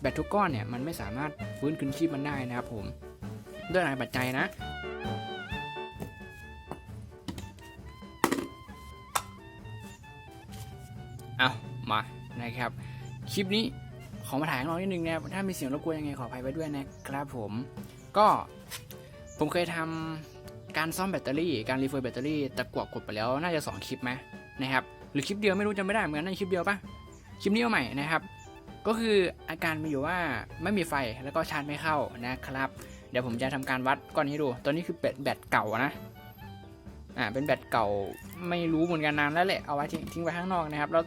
แบตทุกก้อนเนี่ยมันไม่สามารถฟื้นคืนชีพมันได้นะครับผมด้วยหลายปัจจัยนะเอามานะครับคลิปนี้ขอมาถ่ายของเรานิดนึงนะครับถ้ามีเสียงรบกวนยังไงขออภัยไปด้วยนะครับผมก็ผมเคยทำการซ่อมแบตเตอรี่ การรีเฟร์แบตเตอรี่ตะกวกกดไปแล้วน่าจะ 2 คลิปไหมนะครับหรือคลิปเดียวไม่รู้จำไม่ได้เหมือนกันน่าจะคลิปเดียวปะคลิปนี้เอาใหม่นะครับ ก็คืออาการมีอยู่ว่าไม่มีไฟแล้วก็ชาร์จไม่เข้านะครับ เดี๋ยวผมจะทำการวัดก่อนให้ดู ตัวนี้คือแบตแบตเก่านะ อ่า เป็นแบตเก่าไม่รู้เหมือนกันนานแล้วแหละ เอาไว้ทิ้งทิ้งไว้ข้างนอกนะครับ แล้ว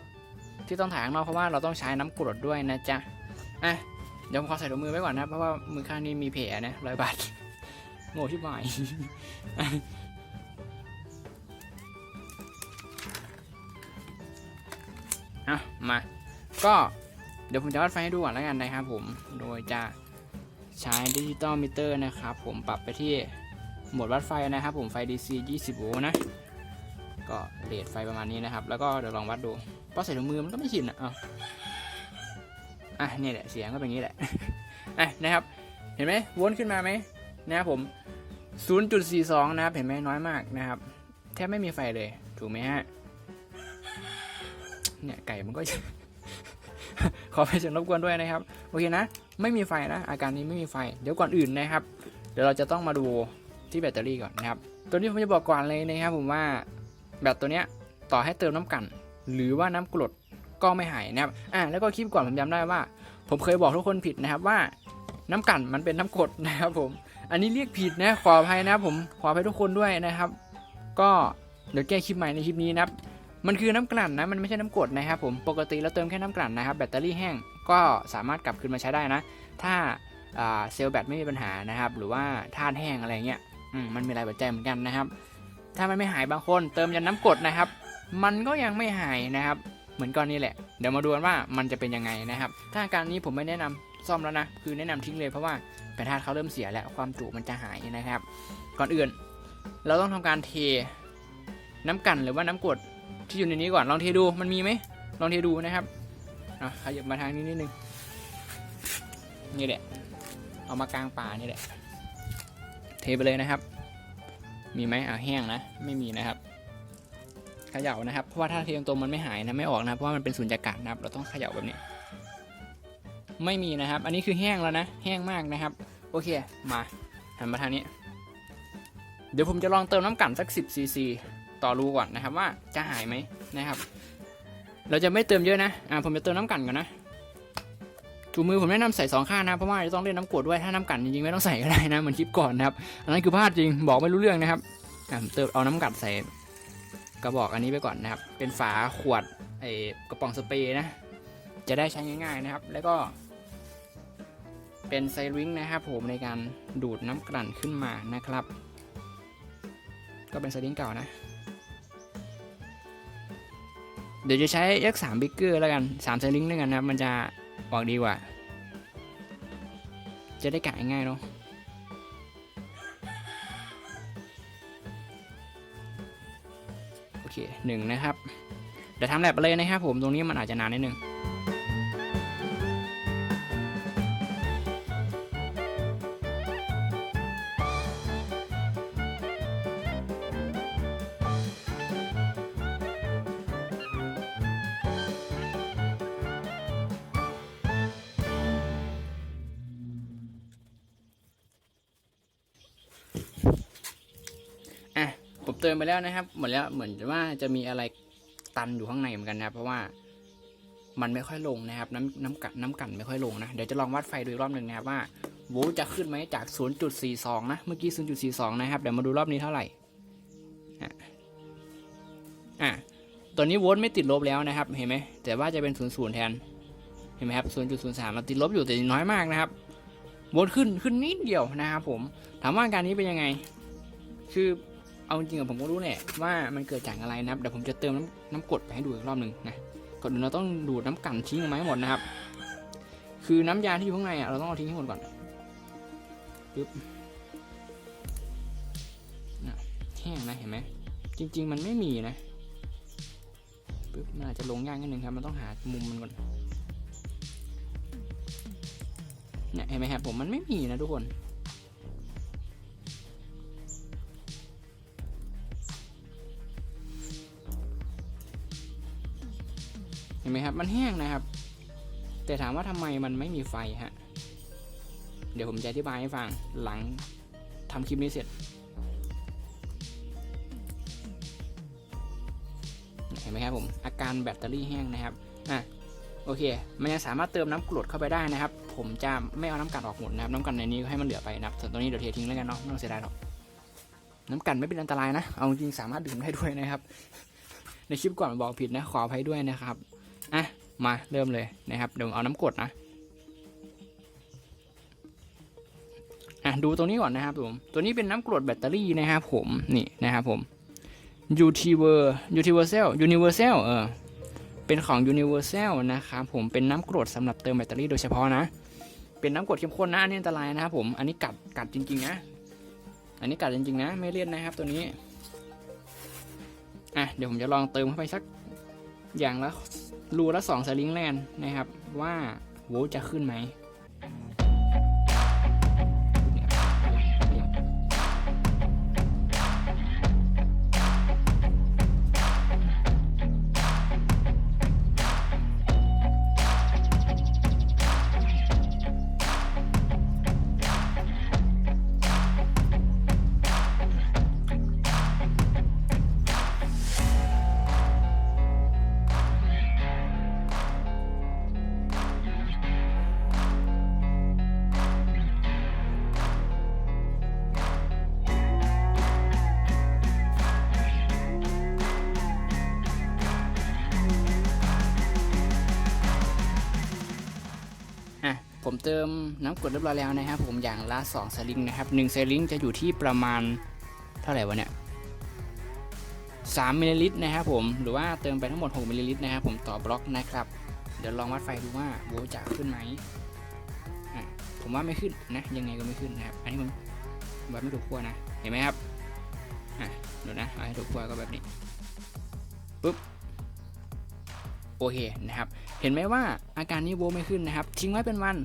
ที่ต้องถ่ายข้างนอกเพราะว่าเราต้องใช้น้ำกรดด้วยนะจ๊ะ อะ เดี๋ยวผมขอใส่ถุงมือไว้ก่อนนะ เพราะว่ามือข้างนี้มีแผลนะรอยบาทโง่ที่บ่ายอะมา ก็ เดี๋ยวผมจะวัดไฟให้ดูก่อนแล้วกันนะครับผม โดยจะใช้ดิจิตอลมิเตอร์นะครับผมปรับไปที่โหมดวัดไฟนะครับผมไฟ DC 20 โวลต์นะ ก็เรทไฟประมาณนี้นะครับ แล้วก็เดี๋ยวลองวัดดูเพราะใส่ถุงมือมันก็ไม่ชินอะเอาอะนี่แหละเสียงก็เป็นอย่างนี้แหละอะนะครับ เห็นไหมวนขึ้นมาไหมนะครับผม 0.42 นะครับ เห็นไหมน้อยมากนะครับ แทบไม่มีไฟเลย ถูกไหมฮะ เนี่ยไก่มันก็ ขอไปเสียงรบกวนด้วยนะครับโอเคนะไม่มีไฟนะ อาการนี้ไม่มีไฟ เดี๋ยวก่อนอื่นนะครับ เดี๋ยวเราจะต้องมาดูที่แบตเตอรี่ก่อนนะครับ ตัวนี้ผมจะบอกก่อนเลยนะครับผมว่าแบตตัวเนี้ยต่อให้เติมน้ำกัน หรือว่าน้ำกรดก็ไม่หายนะครับอ่าแล้วก็คลิปก่อนผมจำได้ว่า ผมเคยบอกทุกคนผิดนะครับว่าน้ำกันมันเป็นน้ำกรดนะครับผม อันนี้เรียกผิดนะขออภัยนะครับผมขออภัยทุกคนด้วยนะครับ ก็เดี๋ยวแก้คลิปใหม่ในคลิปนี้นะครับ มันคือน้ำกลั่นนะ มันไม่ใช่น้ำกรดนะครับผม ปกติเราเติมแค่น้ำกลั่นนะครับ แบตเตอรี่แห้งก็สามารถกลับคืนมาใช้ได้นะ ถ้าเซลล์แบตไม่มีปัญหานะครับ หรือว่าธาตุแห้งอะไรเงี้ยมันมีหลายปัจจัยเหมือนกันนะครับ ถ้ามันไม่หายบางคนเติมยันน้ำกรดนะครับ มันก็ยังไม่หายนะครับ เหมือนก้อนนี้แหละ เดี๋ยวมาดูกันว่ามันจะเป็นยังไงนะครับ ถ้าอาการนี้ผมไม่แนะนำซ่อมแล้วนะ คือแนะนำทิ้งเลยเพราะว่าแบตธาตุเขาเริ่มเสียแล้วความจุมันจะหายนะครับ ก่อนอื่น เราต้องทำการเทน้ำกลันหรือว่าน้ำกรด ที่อยู่ในนี้ก่อนลองเทดูมันมีไหมลองเทดูนะครับอะขยับมาทางนี้นิดนึงนี่แหละเอามากลางป่านี่แหละเทไปเลยนะครับ มีไหมอ่าแห้งนะ ไม่มีนะครับเขย่านะครับ เพราะว่าถ้าเทตรงๆมันไม่หายนะไม่ออกนะเพราะว่ามันเป็นสุญญากาศนะครับ เราต้องเขย่าแบบนี้ ไม่มีนะครับ อันนี้คือแห้งแล้วนะ แห้งมากนะครับ โอเค มาหันมาทางนี้ เดี๋ยวผมจะลองเติมน้ำกลั่นสัก 10ซีซี ต่อรูก่อนนะครับว่าจะหายไหมนะครับ เราจะไม่เติมเยอะนะอ่าผมจะเติมน้ำกันก่อนนะถุงมือผมแนะนำใส่สองข้างนะเพราะว่าจะต้องเล่นน้ำกรดด้วยถ้าน้ำกันจริงๆไม่ต้องใส่ก็ได้นะเหมือนคลิปก่อนนะครับอันนั้นคือพลาดจริงบอกไม่รู้เรื่องนะครับเติมเอาน้ำกลั่นใส่กระบอกอันนี้ไปก่อนนะครับ เป็นฝาขวดไอ้กระป๋องสเปรย์นะ จะได้ใช้ง่ายๆนะครับ แล้วก็ เป็นไซริงนะครับผมในการดูดน้ำกลั่นขึ้นมานะครับ ก็เป็นไซริงเก่านะ เดี๋ยวจะใช้ยักสามบิ๊กเกอร์แล้วกันสามไซลิงด้วยกันนะครับ มันจะออกดีกว่า จะได้กะง่ายเนาะโอเคหนึ่งนะครับ เดี๋ยวทำแลบไปเลยนะครับผมตรงนี้มันอาจจะนานนิดนึง ผมเติมไปแล้วนะครับหมดแล้วเหมือนว่าจะมีอะไรตันอยู่ข้างในเหมือนกันนะครับ เพราะว่ามันไม่ค่อยลงนะครับ น้ำน้ำกัดน้ำกันไม่ค่อยลงนะเดี๋ยวจะลองวัดไฟดูรอบหนึ่งนะครับว่าโวลต์จะขึ้นไหมจาก 0.42 นะ เมื่อกี้ 0.42 นะครับ เดี๋ยวมาดูรอบนี้เท่าไหร่อะอะตัวนี้โวลต์ไม่ติดลบแล้วนะครับ เห็นไหมแต่ว่าจะเป็น 00 แทน เห็นไหมครับ 0.03 มันติดลบอยู่แต่น้อยมากนะครับ โวลต์ขึ้นขึ้นนิดเดียวนะครับผม ถามว่าการนี้เป็นยังไง คือ เอาจริงๆผมก็รู้แหละว่ามันเกิดจากอะไรนะครับเดี๋ยวผมจะเติมน้ำน้ำกรดไปให้ดูอีกรอบหนึ่งนะก่อนอื่นเราต้องดูดน้ำกันทิ้งออกมาให้หมดนะครับ คือน้ำยาที่อยู่ข้างในอะเราต้องเอาทิ้งให้หมดก่อนปึ๊บน่ะแห้งนะเห็นไหมจริง ๆ มันไม่มีนะปึ๊บมันอาจจะลงยากนิดนึงครับ มันต้องหามุมมันก่อนเนี่ยเห็นไหมครับผมมันไม่มีนะทุกคน ไหมครับ มันแห้งนะครับ แต่ถามว่าทำไมมันไม่มีไฟฮะ เดี๋ยวผมจะอธิบายให้ฟังหลังทำคลิปนี้เสร็จเห็นไหมครับผมอาการแบตเตอรี่แห้งนะครับอะโอเค มันยังสามารถเติมน้ำกรดเข้าไปได้นะครับ ผมจะไม่เอาน้ำกันออกหมดนะครับน้ำกันในนี้ให้มันเหลือไปนะครับส่วนตัวนี้เดี๋ยวเททิ้งแล้วกันเนาะไม่ต้องเสียดายหรอกน้ำกันไม่เป็นอันตรายนะ เอาจริงสามารถดื่มได้ด้วยนะครับ ในคลิปก่อนบอกผิดนะ ขออภัยด้วยนะครับ อะมาเริ่มเลยนะครับเดี๋ยวเอาน้ำกรดนะอะดูตรงนี้ก่อนนะครับผมตัวนี้เป็นน้ำกรดแบตเตอรี่นะครับผมนี่นะครับผม Utiver Universal Universal เออเป็นของ Universal นะครับผมเป็นน้ำกรดสำหรับเติมแบตเตอรี่โดยเฉพาะนะ เป็นน้ำกรดเข้มข้นนะอันนี้อันตรายนะครับผมอันนี้กัดกัดจริงๆนะอันนี้กัดจริงๆนะไม่เล่นนะครับตัวนี้อะเดี๋ยวผมจะลองเติมเข้าไปสักอย่างละ รูละสองสลิงแลนนะครับว่าโวลจะขึ้นไหม ผมเติมน้ำกรดเรียบร้อยแล้วนะครับ ผมอย่างละ2สลิงนะครับ1สลิงจะอยู่ที่ประมาณเท่าไหร่วะเนี่ย3มิลลิลิตรนะครับผมหรือว่าเติมไปทั้งหมด6มิลลิลิตรนะครับผมต่อบล็อกนะครับ เดี๋ยวลองวัดไฟดูว่าโวลต์จะขึ้นไหมผมว่าไม่ขึ้นนะยังไงก็ไม่ขึ้นนะครับ อันนี้ผมวัดไม่ถูกขั้วนะเห็นไหมครับอะเดี๋ยวนะเอาให้ถูกขั้วก็แบบนี้ปุ๊บ โอเคนะครับ เห็นไหมว่าอาการนี้โวล์ไม่ขึ้นนะครับ ทิ้งไว้เป็นวัน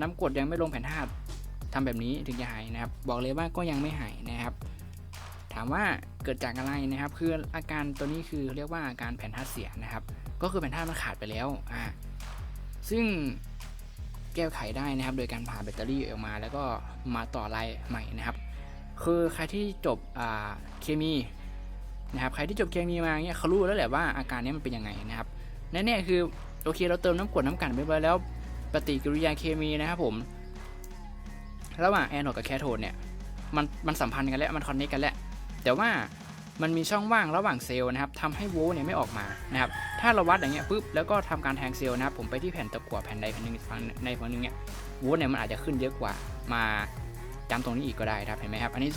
น้ำกรดยังไม่ลงแผ่นธาตุทำแบบนี้ถึงจะหายนะครับ บอกเลยว่าก็ยังไม่หายนะครับ ถามว่าเกิดจากอะไรนะครับ คืออาการตัวนี้คือเรียกว่าอาการแผ่นธาตุเสียนะครับ ก็คือแผ่นธาตุมันขาดไปแล้วอ่าซึ่งแก้ไขได้นะครับ โดยการผ่าแบตเตอรี่ออกมา แล้วก็มาต่อลายใหม่นะครับ คือใครที่จบเคมีนะครับ ใครที่จบเคมีมาเนี่ยเขารู้แล้วแหละว่าอาการนี้มันเป็นยังไงนะครับ แน่ๆคือโอเคเราเติมน้ำกรดน้ำกันไปแล้วปฏิกิริยาเคมีนะครับผม ระหว่างแอนโอดกับแคโทดเนี่ยมันมันสัมพันธ์กันแล้วมันคอนเนคกันแล้ว แต่ว่ามันมีช่องว่างระหว่างเซลล์นะครับทำให้โวลต์เนี่ยไม่ออกมานะครับถ้าเราวัดอย่างเงี้ยปุ๊บแล้วก็ทำการแทงเซลล์นะครับผมไปที่แผ่นตะกั่วแผ่นใดแผ่นหนึ่งฝั่งในฝั่งหนึ่งเนี่ยโวลต์เนี่ยมันอาจจะขึ้นเยอะกว่ามาจำตรงนี้อีกก็ได้ครับเห็นไหมครับอันนี้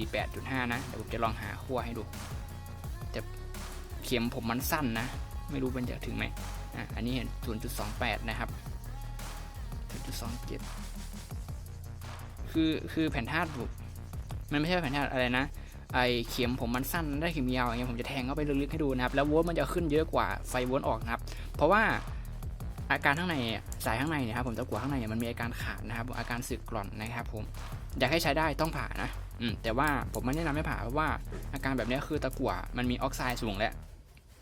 0.48.5 นะเดี๋ยวผมจะลองหาขั้วให้ดูแต่เข็มผมมันสั้นนะ ไม่รู้มันจะถึงไหมอะอันนี้เห็น 0.28 นะครับ 0.27 คือ คือแผ่นธาตุมันไม่ใช่แผ่นธาตุอะไรนะ ไอเข็มผมมันสั้นได้เข็มยาวอย่างเงี้ยผมจะแทงเข้าไปลึกๆให้ดูนะครับ แล้วโวลต์มันจะขึ้นเยอะกว่าไฟโวลต์ออกนะครับ เพราะว่าอาการข้างในสายข้างในเนี่ยครับผมตะกั่วข้างในเนี่ยมันมีอาการขาดนะครับ อาการสึกกร่อนนะครับ ผมอยากให้ใช้ได้ต้องผ่านะอืมแต่ว่าผมไม่แนะนำให้ผ่าเพราะว่าอาการแบบนี้คือตะกั่วมันมีออกไซด์สูงแล้ว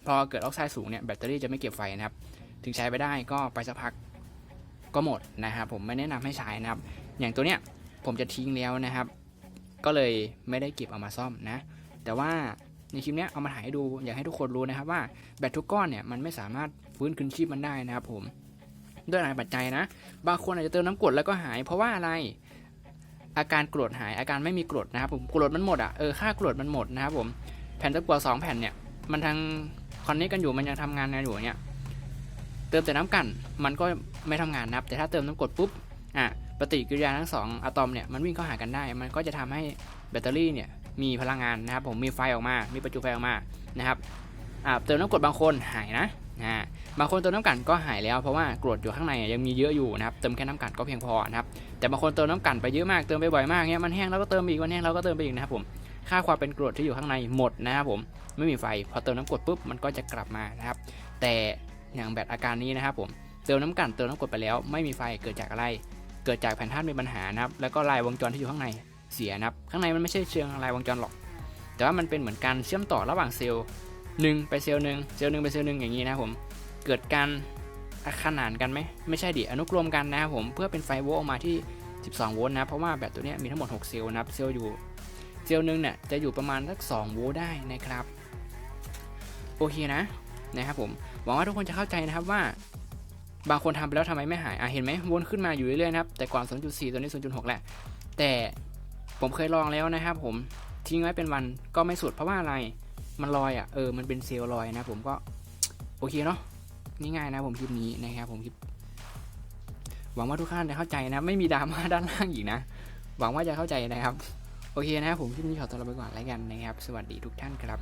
พอเกิดออกไซด์สูงเนี่ยแบตเตอรี่จะไม่เก็บไฟนะครับ ถึงใช้ไปได้ก็ไปสักพักก็หมดนะครับ ผมไม่แนะนำให้ใช้นะครับ อย่างตัวเนี้ยผมจะทิ้งแล้วนะครับ ก็เลยไม่ได้เก็บเอามาซ่อมนะ แต่ว่าในคลิปเนี้ยเอามาถ่ายให้ดูอยากให้ทุกคนรู้นะครับว่าแบตทุกก้อนเนี่ยมันไม่สามารถฟื้นคืนชีพมันได้นะครับผมด้วยหลายปัจจัยนะ บางคนอาจจะเติมน้ำกรดแล้วก็หาย เพราะว่าอะไรอาการกรดหายอาการไม่มีกรดนะครับผมกรดมันหมดอะเออค่ากรดมันหมดนะครับผมแผ่นตะกั่วสองแผ่นเนี่ยมันทาง คอนเนคกันอยู่มันยังทำงานกันอยู่เนี่ยเติมแต่น้ำกันมันก็ไม่ทำงานนะครับ แต่ถ้าเติมน้ำกรดปุ๊บอะปฏิกิริยาทั้งสองอะตอมเนี่ยมันวิ่งเข้าหากันได้ มันก็จะทำให้แบตเตอรี่เนี่ยมีพลังงานนะครับ ผมมีไฟออกมา มีประจุไฟออกมานะครับอ่าเติมน้ำกรดบางคนหายนะอ่าบางคนเติมน้ำกันก็หายแล้วเพราะว่ากรดอยู่ข้างในยังมีเยอะอยู่นะครับเติมแค่น้ำกันก็เพียงพอนะครับแต่บางคนเติมน้ำกันไปเยอะมากเติมไปบ่อยมากเนี่ยมันแห้งแล้วก็เติมอีกมันแห้งแล้วก็เติมไปอีกนะครับผม ค่าความเป็นกรดที่อยู่ข้างในหมดนะครับผมไม่มีไฟพอเติมน้ำกรดปุ๊บมันก็จะกลับมานะครับ แต่อย่างแบตอาการนี้นะครับผมเติมน้ำกันเติมน้ำกรดไปแล้ว ไม่มีไฟเกิดจากอะไร เกิดจากแผ่นธาตุมีปัญหานะครับแล้วก็ลายวงจรที่อยู่ข้างในเสียนะครับ ข้างในมันไม่ใช่เชิงลายวงจรหรอก แต่ว่ามันเป็นเหมือนการเชื่อมต่อระหว่างเซลล์หนึ่งไปเซลล์หนึ่งเซลล์หนึ่งไปเซลล์หนึ่งอย่างนี้นะครับผมเกิดการขนานกันไหมไม่ใช่ดิอนุกรมกันนะครับผมเพื่อเป็นไฟโวลต์ออกมาที่ 12 โวลต์นะเพราะว่าแบตตัวนี้มีทั้งหมด 6 เซลล์นะครับเซลล์อยู่ เซลล์หนึ่งเนี่ยจะอยู่ประมาณสัก2โวลต์ได้นะครับโอเคนะนะครับผมหวังว่าทุกคนจะเข้าใจนะครับว่า บางคนทำไปแล้วทำไมไม่หายอะเห็นไหมวนขึ้นมาอยู่เรื่อยๆนะครับแต่ก่อน 0.4 ตัวนี้ 0.6 แหละ แต่ผมเคยลองแล้วนะครับ ผมทิ้งไว้เป็นวันก็ไม่สุดเพราะว่าอะไรมันลอยอะเออมันเป็นเซลล์ลอยนะผมก็โอเคเนาะง่ายๆนะผมคลิปนี้นะครับผมคลิปหวังว่าทุกท่านจะเข้าใจนะ ไม่มีดราม่าด้านล่างอีกนะ หวังว่าจะเข้าใจนะครับ โอเคนะครับผมคลิปนี้ขอตัวลาไปก่อนแล้วกันนะครับ สวัสดีทุกท่านครับ